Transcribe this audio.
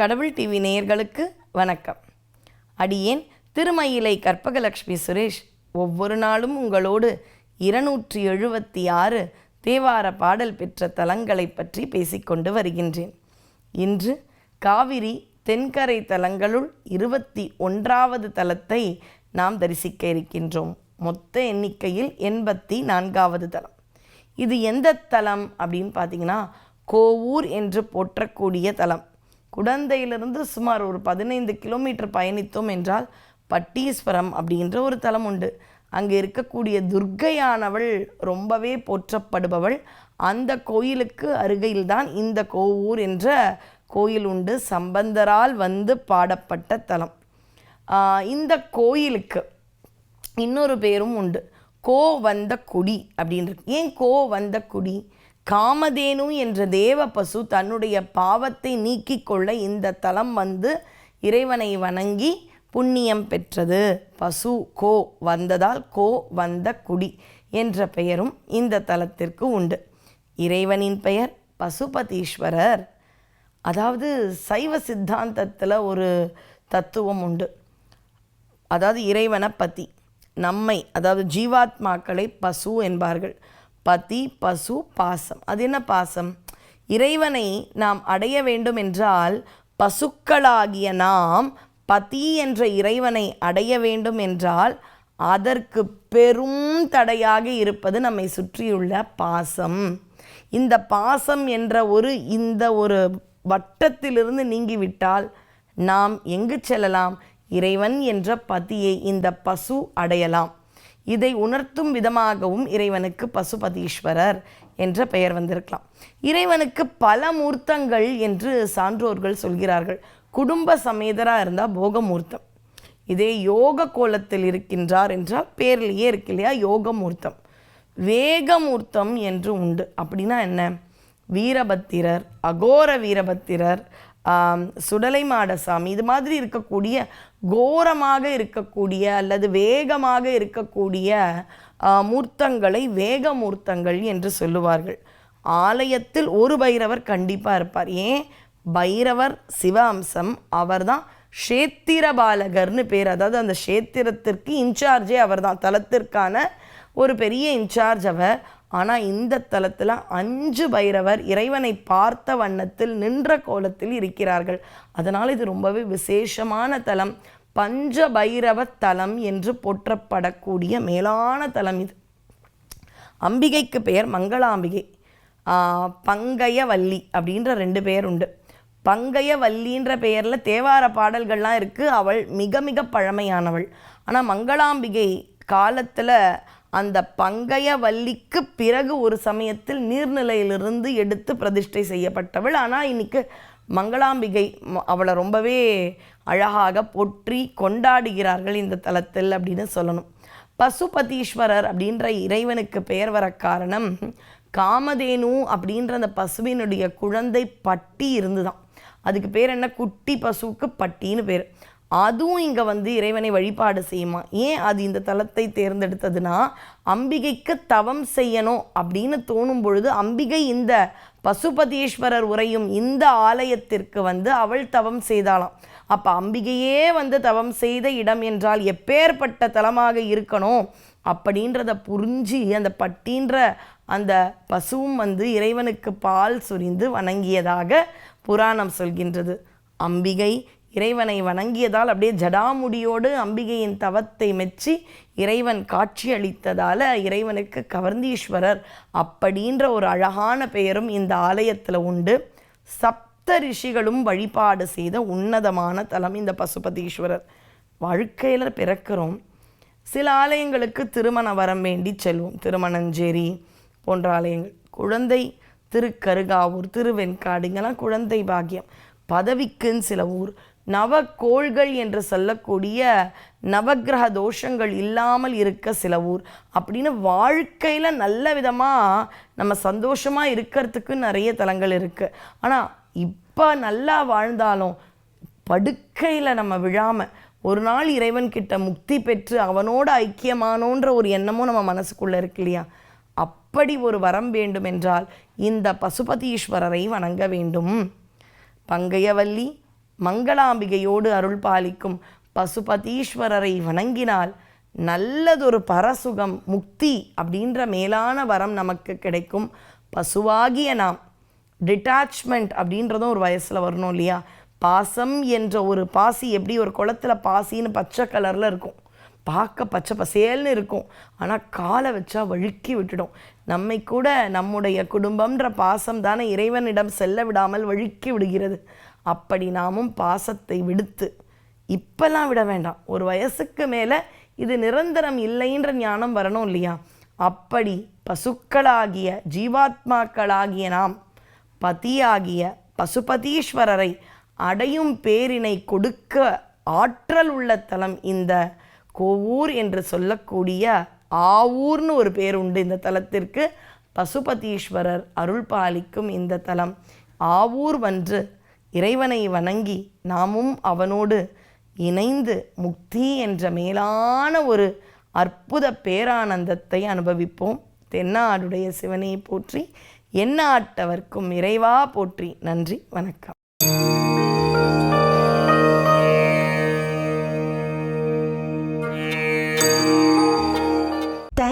கடவுள் டிவி நேயர்களுக்கு வணக்கம். அடியேன் திருமயிலை கற்பகலக்ஷ்மி சுரேஷ் ஒவ்வொரு நாளும் உங்களோடு இருநூற்றி எழுபத்தி ஆறு தேவார பாடல் பெற்ற தலங்களை பற்றி பேசிக்கொண்டு வருகின்றேன். இன்று காவிரி தென்கரை தலங்களுள் இருபத்தி ஒன்றாவது தலத்தை நாம் தரிசிக்க இருக்கின்றோம். மொத்த எண்ணிக்கையில் எண்பத்தி நான்காவது தலம். இது எந்த தலம் அப்படின்னு பார்த்தீங்கன்னா கோவூர் என்று போற்றக்கூடிய தலம். குடந்தையிலிருந்து சுமார் ஒரு பதினைந்து கிலோமீட்டர் பயணித்தோம் என்றால் பட்டீஸ்வரம் அப்படின்ற ஒரு தலம் உண்டு. அங்கே இருக்கக்கூடிய துர்க்கையானவள் ரொம்பவே போற்றப்படுபவள். அந்த கோயிலுக்கு அருகில்தான் இந்த கோவூர் என்ற கோயில் உண்டு. சம்பந்தரால் வந்து பாடப்பட்ட தலம். இந்த கோயிலுக்கு இன்னொரு பேரும் உண்டு. கோ வந்த குடி அப்படின்றது ஏன் கோ வந்த குடி? காமதேனு என்ற தேவ பசு தன்னுடைய பாவத்தை நீக்கிக் கொள்ள இந்த தலம் வந்து இறைவனை வணங்கி புண்ணியம் பெற்றது. பசு கோ வந்ததால் கோ வந்த குடி என்ற பெயரும் இந்த தலத்திற்கு உண்டு. இறைவனின் பெயர் பசுபதீஸ்வரர். அதாவது சைவ சித்தாந்தத்தில் ஒரு தத்துவம் உண்டு. அதாவது இறைவனை பதி நம்மை அதாவது ஜீவாத்மாக்களை பசு என்பார்கள். பதி பசு பாசம். அது என்ன பாசம்? இறைவனை நாம் அடைய வேண்டும் என்றால் பசுக்களாகிய நாம் பதி என்ற இறைவனை அடைய வேண்டும் என்றால் அதற்கு பெரும் தடையாக இருப்பது நம்மை சுற்றியுள்ள பாசம். இந்த பாசம் என்ற ஒரு இந்த ஒரு வட்டத்திலிருந்து நீங்கிவிட்டால் நாம் எங்கு செல்லலாம்? இறைவன் என்ற பதியை இந்த பசு அடையலாம். இதை உணர்த்தும் விதமாகவும் இறைவனுக்கு பசுபதீஸ்வரர் என்ற பெயர் வந்திருக்கலாம். இறைவனுக்கு பல மூர்த்தங்கள் என்று சான்றோர்கள் சொல்கிறார்கள். குடும்ப சமேதராக இருந்தால் போகமூர்த்தம். இதே யோக கோலத்தில் இருக்கின்றார் என்றால் பேர்லேயே இருக்கு இல்லையா? யோகமூர்த்தம். வேகமூர்த்தம் என்று உண்டு. அப்படின்னா என்ன? வீரபத்திரர் அகோர வீரபத்திரர் சுடலை மாடசாமி இது மாதிரி இருக்கக்கூடிய கோரமாக இருக்கக்கூடிய அல்லது வேகமாக இருக்கக்கூடிய மூர்த்தங்களை மூர்த்தங்களை வேகமூர்த்தங்கள் என்று சொல்லுவார்கள். ஆலயத்தில் ஒரு பைரவர் கண்டிப்பாக இருப்பார். ஏன்? பைரவர் சிவ அம்சம் அவர்தான் க்ஷேத்திர பாலகர்னு பேர். அதாவது அந்த க்ஷேத்திரத்திற்கு இன்சார்ஜே அவர்தான். தலத்திற்கான ஒரு பெரிய இன்சார்ஜ் அவர். ஆனால் இந்த தலத்தில் அஞ்சு பைரவர் இறைவனை பார்த்த வண்ணத்தில் நின்ற கோலத்தில் இருக்கிறார்கள். அதனால் இது ரொம்பவே விசேஷமான தலம். பஞ்ச பைரவ தலம் என்று போற்றப்படக்கூடிய மேலான தலம் இது. அம்பிகைக்கு பெயர் மங்களாம்பிகை. ஆ, பங்கயவல்லி அப்படின்ற ரெண்டு பேர் உண்டு. பங்கயவல்லின்ற பெயரில் தேவார பாடல்கள்லாம் இருக்குது அவள் மிக மிக பழமையானவள். ஆனால் மங்களாம்பிகை காலத்தில் அந்த பங்கயவல்லிக்கு பிறகு ஒரு சமயத்தில் நீர்நிலையிலிருந்து எடுத்து பிரதிஷ்டை செய்யப்பட்டவள். ஆனால் இன்றைக்கு மங்களாம்பிகை ம- அவளை ரொம்பவே அழகாக போற்றி கொண்டாடுகிறார்கள் இந்த தலத்தில் அப்படின்னு சொல்லணும். பசுபதீஸ்வரர் அப்படின்ற இறைவனுக்கு பெயர் வர காரணம் காமதேனு அப்படின்ற அந்த பசுவினுடைய குழந்தை பட்டி இருந்துதான். அதுக்கு பேர் என்ன? குட்டி பசுவுக்கு பட்டின்னு பேர். அதுவும் இங்கே வந்து இறைவனை வழிபாடு செய்யுமா? ஏன் அது இந்த தலத்தை தேர்ந்தெடுத்ததுன்னா அம்பிகைக்கு தவம் செய்யணும் அப்படின்னு தோணும் பொழுது அம்பிகை இந்த பசுபதீஸ்வரர் உரையும் இந்த ஆலயத்திற்கு வந்து அவள் தவம் செய்தாளாம். அப்போ அம்பிகையே வந்து தவம் செய்த இடம் என்றால் எப்பேற்பட்ட தலமாக இருக்கணும் அப்படின்றத புரிஞ்சு அந்த பட்டின்ற அந்த பசுவும் வந்து இறைவனுக்கு பால் சொரிந்து வணங்கியதாக புராணம் சொல்கின்றது. அம்பிகை இறைவனை வணங்கியதால் அப்படியே ஜடாமுடியோடு அம்பிகையின் தவத்தை மெச்சி இறைவன் காட்சி அளித்ததால் இறைவனுக்கு கவர்ந்தீஸ்வரர் அப்படின்ற ஒரு அழகான பெயரும் இந்த ஆலயத்தில் உண்டு. சப்த ரிஷிகளும் வழிபாடு செய்த உன்னதமான தலம் இந்த பசுபதீஸ்வரர். வாழ்க்கையில் பிறக்கிறோம். சில ஆலயங்களுக்கு திருமண வரம் வேண்டி செல்வோம். திருமணஞ்சேரி போன்ற ஆலயங்கள். குழந்தை திருக்கருகாவூர் திருவெண்காடு இங்கெல்லாம் குழந்தை பாக்கியம். பதவிக்குன்னு சில ஊர். நவக்கோள்கள் என்று சொல்லக்கூடிய நவக்கிரக தோஷங்கள் இல்லாமல் இருக்க சில ஊர். அப்படின்னு வாழ்க்கையில் நல்ல விதமாக நம்ம சந்தோஷமாக இருக்கிறதுக்கு நிறைய தலங்கள் இருக்குது ஆனால் இப்போ நல்லா வாழ்ந்தாலும் படுக்கையில் நம்ம விழாமல் ஒரு நாள் இறைவன் கிட்ட முக்தி பெற்று அவனோட ஐக்கியமானோன்ற ஒரு எண்ணமும் நம்ம மனசுக்குள்ளே இருக்கு இல்லையா? அப்படி ஒரு வரம் வேண்டும் என்றால் இந்த பசுபதீஸ்வரரை வணங்க வேண்டும். பங்கையவல்லி மங்களாம்பிகையோடு அருள் பாலிக்கும் பசுபதீஸ்வரரை வணங்கினால் நல்லதொரு பரசுகம் முக்தி அப்படின்ற மேலான வரம் நமக்கு கிடைக்கும். பசுவாகிய நாம் டிட்டாச்மெண்ட் அப்படின்றதும் ஒரு வயசில் வரணும் இல்லையா? பாசம் என்ற ஒரு பாசி எப்படி ஒரு குளத்துல பாசின்னு பச்சை கலரில் இருக்கும். பார்க்க பச்சை பசேல்னு இருக்கும். ஆனால் காலை வச்சா வழுக்கி விட்டுடும். நம்மை கூட நம்முடைய குடும்பம்ன்ற பாசம் தானே இறைவனிடம் செல்ல விடாமல் வழுக்கி விடுகிறது. அப்படி நாமும் பாசத்தை விடுத்து இப்பெல்லாம் விட வேண்டாம். ஒரு வயசுக்கு மேலே இது நிரந்தரம் இல்லைன்ற ஞானம் வரணும் இல்லையா? அப்படி பசுக்களாகிய ஜீவாத்மாக்களாகிய நாம் பதியாகிய பசுபதீஸ்வரரை அடையும் பேரினை கொடுக்க ஆற்றல் உள்ள தலம் இந்த கோவூர் என்று சொல்லக்கூடிய ஆவூர்னு ஒரு பேர் உண்டு இந்த தலத்திற்கு. பசுபதீஸ்வரர் அருள் பாலிக்கும் இந்த தலம். ஆவூர் வன்று இறைவனை வணங்கி நாமும் அவனோடு இணைந்து முக்தி என்ற மேலான ஒரு அற்புத பேரானந்தத்தை அனுபவிப்போம். தென்னாடுடைய சிவனை போற்றி எண்ணாட்டவர்க்கும் இறைவா போற்றி. நன்றி வணக்கம்.